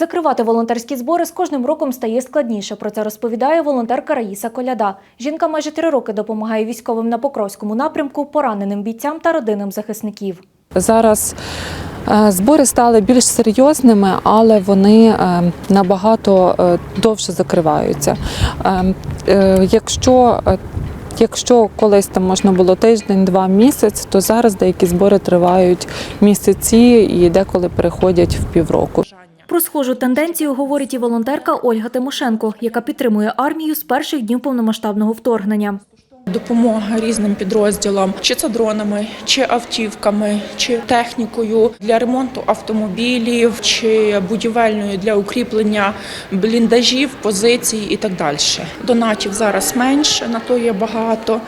Закривати волонтерські збори з кожним роком стає складніше. Про це розповідає волонтерка Раїса Коляда. Жінка майже три роки допомагає військовим на Покровському напрямку, пораненим бійцям та родинам захисників. Зараз е, збори стали більш серйозними, але вони е, набагато е, довше закриваються. Якщо Якщо колись там можна було тиждень, два місяць, то зараз деякі збори тривають місяці і деколи переходять в півроку. Про схожу тенденцію говорить і волонтерка Ольга Тимошенко, яка підтримує армію з перших днів повномасштабного вторгнення. Допомога різним підрозділам, чи це дронами, чи автівками, чи технікою для ремонту автомобілів, чи будівельною для укріплення бліндажів, позицій і так далі. Донатів зараз менше, на то є багато.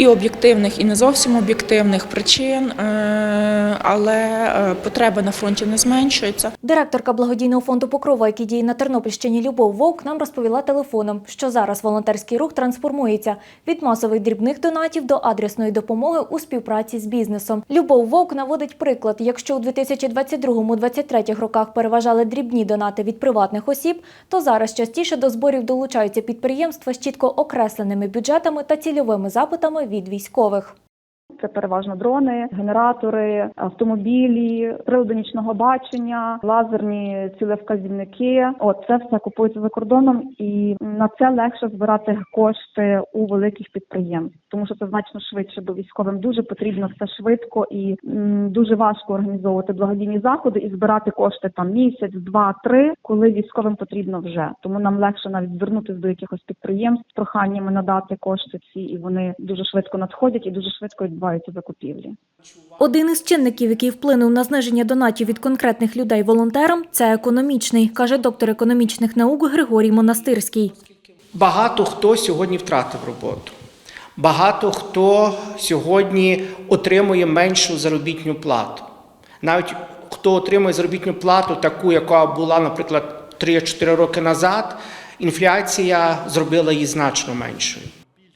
І об'єктивних, і не зовсім об'єктивних причин, е, але е, потреби на фронті не зменшуються. Директорка благодійного фонду Покрова, який діє на Тернопільщині Любов Вовк, нам розповіла телефоном, що зараз волонтерський рух трансформується від масових дрібних донатів до адресної допомоги у співпраці з бізнесом. Любов Вовк наводить приклад: якщо у 2022-2023 роках переважали дрібні донати від приватних осіб, то зараз частіше до зборів долучаються підприємства з чітко окресленими бюджетами та цільовими запитами від військових. Це переважно дрони, генератори, автомобілі, прилади нічного бачення, лазерні цілевказівники. От це все купується за кордоном, і на це легше збирати кошти у великих підприємств, тому що це значно швидше, бо військовим дуже потрібно все швидко і м, дуже важко організовувати благодійні заходи і збирати кошти там місяць, два, три, коли військовим потрібно вже. Тому нам легше навіть звернутися до якихось підприємств з проханнями надати кошти ці, і вони дуже швидко надходять і дуже швидко відбуваються закупівлі. Один із чинників, який вплинув на зниження донатів від конкретних людей волонтерам, це економічний, каже доктор економічних наук Григорій Монастирський. Багато хто сьогодні втратив роботу. Багато хто сьогодні отримує меншу заробітну плату. Навіть хто отримує заробітну плату, таку, яка була, наприклад, 3-4 роки назад, інфляція зробила її значно меншою.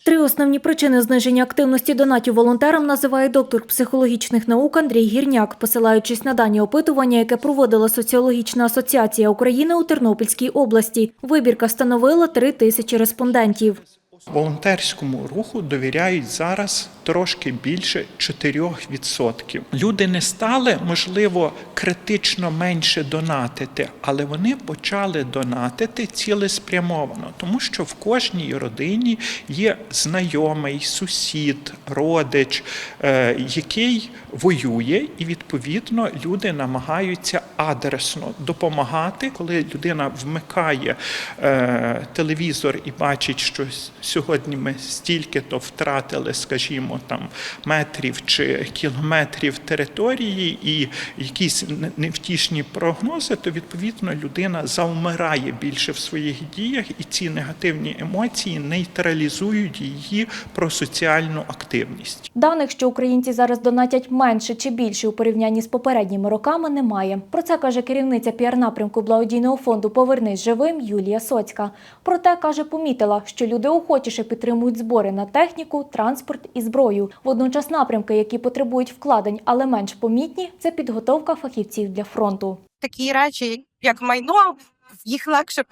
Три основні причини зниження активності донатів волонтерам називає доктор психологічних наук Андрій Гірняк, посилаючись на дані опитування, яке проводила Соціологічна асоціація України у Тернопільській області. Вибірка становила три тисячі респондентів. Волонтерському руху довіряють зараз трошки більше 4%. Люди не стали, можливо, критично менше донатити, але вони почали донатити цілеспрямовано, тому що в кожній родині є знайомий, сусід, родич, е, який воює, і відповідно люди намагаються адресно допомагати, коли людина вмикає е, телевізор і бачить, що сьогодні ми стільки-то втратили, скажімо, там метрів чи кілометрів території, і якісь невтішні прогнози, то відповідно людина завмирає більше в своїх діях, і ці негативні емоції нейтралізують її просоціальну активність. Даних, що українці зараз донатять менше чи більше у порівнянні з попередніми роками, немає. Про це каже керівниця піар-напрямку благодійного фонду Повернись живим Юлія Соцька. Проте каже, помітила, що люди охочіше підтримують збори на техніку, транспорт і зброю. Водночас напрямки, які потребують вкладень, але менш помітні, це підготовка фахівців для фронту. такі речі, як майно, їх легше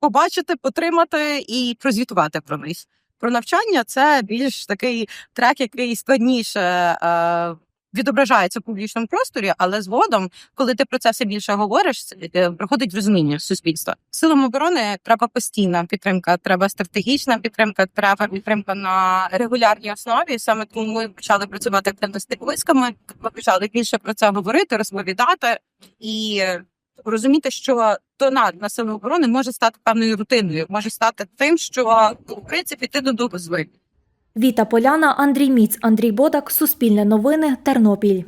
побачити, потримати і прозвітувати про них. Про навчання це більш такий трек, який складніше е, відображається в публічному просторі, але згодом, коли ти про це все більше говориш, е, приходить розуміння суспільства. Силам оборони треба постійна підтримка, треба стратегічна підтримка, треба підтримка на регулярній основі. Саме тому ми почали працювати активно з типовисками. Ми почали більше про це говорити, розповідати і розуміти, що донат на сили оборони може стати певною рутиною, може стати тим, що в принципі ти додому звик. Віта Поляна, Андрій Міц, Андрій Бодак, Суспільне новини, Тернопіль.